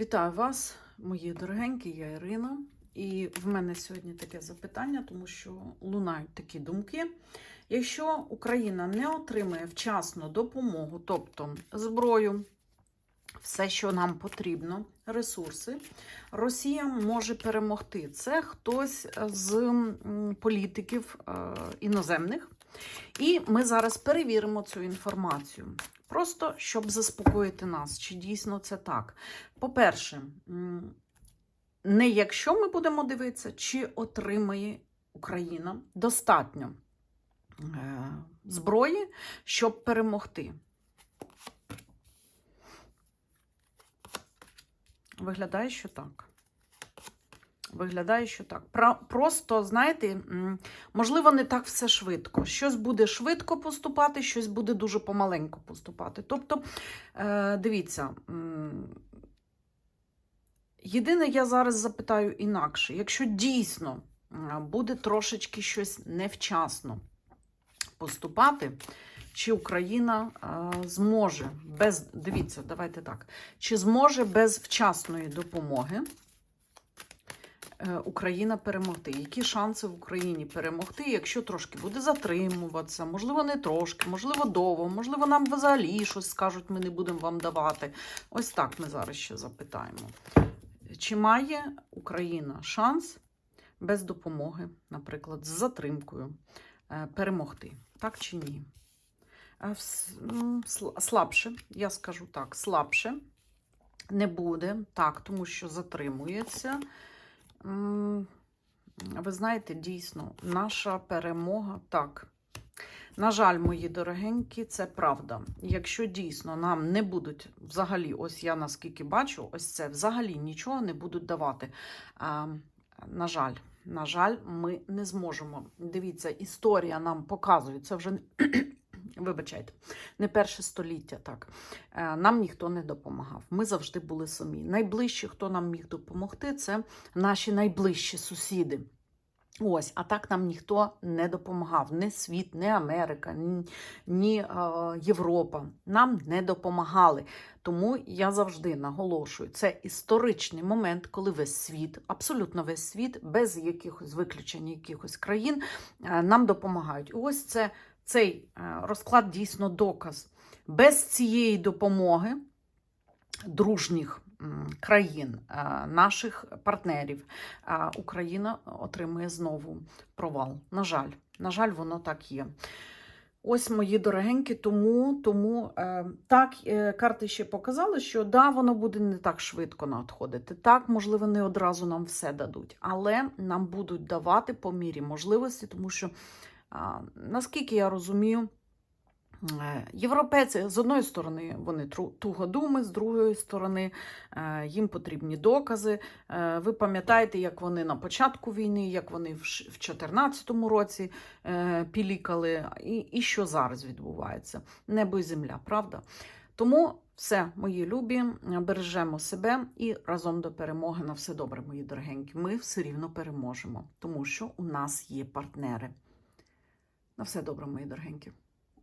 Вітаю вас, мої дорогенькі, я Ірина. І в мене сьогодні таке запитання, тому що лунають такі думки. Якщо Україна не отримає вчасно допомогу, тобто зброю, все, що нам потрібно, ресурси, Росія може перемогти. Це хтось з політиків е, іноземних. І ми зараз перевіримо цю інформацію. Просто щоб заспокоїти нас, чи дійсно це так. По-перше, не якщо ми будемо дивитися, чи отримає Україна достатньо е, зброї, щоб перемогти. Виглядає, що так. Виглядає, що так. Про- Просто, знаєте, можливо, не так все швидко. Щось буде швидко поступати, щось буде дуже помаленьку поступати. Тобто, е, дивіться, єдине, я зараз запитаю інакше, якщо дійсно буде трошечки щось невчасно поступати, чи Україна е, зможе без, дивіться, давайте так, чи зможе без вчасної допомоги е, Україна перемогти? Які шанси в Україні перемогти, якщо трошки буде затримуватися, можливо, не трошки, можливо, довго, можливо, нам взагалі щось скажуть, ми не будемо вам давати. Ось так ми зараз ще запитаємо. Чи має Україна шанс без допомоги, наприклад, з затримкою е, перемогти? Так чи ні? Сл- Слабше, я скажу так, слабше не буде, так, тому що затримується. Ви знаєте, дійсно, наша перемога так. На жаль, мої дорогенькі, це правда. Якщо дійсно нам не будуть взагалі, ось я наскільки бачу, ось це взагалі нічого не будуть давати. А, на жаль, на жаль, ми не зможемо. Дивіться, історія нам показує, це вже вибачайте, не перше століття. Так Е, нам ніхто не допомагав. Ми завжди були самі. Найближчі, хто нам міг допомогти, це наші найближчі сусіди. Ось, а так нам ніхто не допомагав. Ні світ, ні Америка, ні, ні е, Європа. Нам не допомагали. Тому я завжди наголошую, це історичний момент, коли весь світ, абсолютно весь світ, без якихось виключень якихось країн, е, нам допомагають. І ось це цей е, розклад дійсно доказ. Без цієї допомоги дружніх країн, е, наших партнерів, е, Україна отримує знову провал. На жаль, на жаль, воно так є. Ось мої дорогенькі, тому, тому е, так е, карти ще показали, що да, воно буде не так швидко надходити. Так, можливо, не одразу нам все дадуть, але нам будуть давати по мірі можливості, тому що, а, наскільки я розумію, Е, Європейці з одної сторони вони тугодуми, з другої сторони е, їм потрібні докази. Е, Ви пам'ятаєте, як вони на початку війни, як вони в 2014 році е, пілікали, і, і що зараз відбувається? Небо і земля, правда? Тому все, мої любі, бережемо себе і разом до перемоги на все добре, мої дорогенькі. Ми все рівно переможемо, тому що у нас є партнери. На все добре, мої дорогенькі.